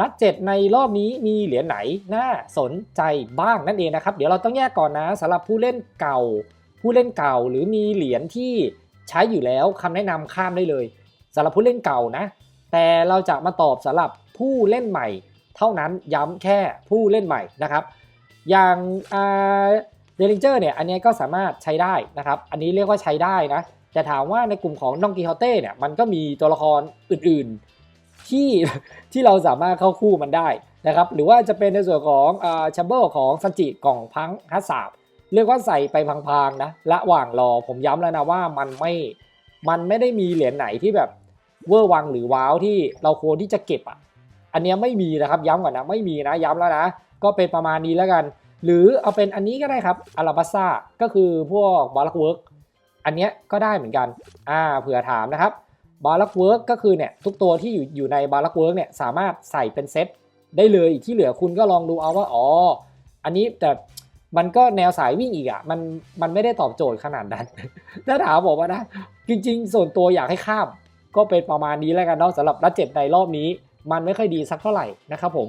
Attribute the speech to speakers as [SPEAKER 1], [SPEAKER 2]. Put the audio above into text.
[SPEAKER 1] รัดเจ็ดในรอบนี้มีเหรียญไหนน่าสนใจบ้างนั่นเองนะครับ เดี๋ยวเราต้องแยกก่อนนะสำหรับผู้เล่นเก่า ผู้เล่นเก่าหรือมีเหรียญที่ใช้อยู่แล้วคำแนะนำข้ามได้เลยสำหรับผู้เล่นเก่านะ แต่เราจะมาตอบสำหรับผู้เล่นใหม่ เท่านั้นย้ำแค่ผู้เล่นใหม่นะครับ อย่างเดลิงเจอร์เนี่ยอันนี้ก็สามารถใช้ได้นะครับ อันนี้เรียกว่าใช้ได้นะแต่ถามว่าในกลุ่มของดองกีฮอเต้เนี่ยมันก็มีตัวละครอื่นๆ ที่ที่เราสามารถเข้าคู่มันได้นะครับ หรือว่าจะเป็นในส่วนของชัมเบิลของซันจิกล่องพังฮัสซาบเรียกว่าใส่ไปพางๆนะระหว่างรอผมย้ำแล้วนะว่ามันไม่มันไม่ได้มีเหรียญไหนที่แบบเวอร์วังหรือว้าวที่เราควรที่จะเก็บอะอันนี้ไม่มีนะครับย้ำก่อนนะไม่มีนะย้ำแล้วนะ ก็เป็นประมาณนี้แล้วกัน หรือเอาเป็นอันนี้ก็ได้ครับอาราบัสซ่าก็คือพวกบาร์ลักเวิร์กอันเนี้ยก็ได้เหมือนกันอ่าเผื่อถามนะครับ บาร์ลักเวิร์กก็คือเนี่ยทุกตัวที่อยู่อยู่ในบาร์ลักเวิร์กเนี่ยสามารถใส่เป็นเซตได้เลยที่เหลือคุณก็ลองดูเอาว่าอ๋ออันนี้แต่มันก็แนวสายวิ่งอีกอะมันมันไม่ได้ตอบโจทย์ขนาดนั้น ถ้าถามบอกว่านะ จริง ๆ ส่วนตัวอยากให้ข้าม ก็เป็นประมาณนี้แล้วกันเนาะสำหรับรัดเจ็ดในรอบนี้ มันไม่ค่อยดีสักเท่าไหร่นะครับผม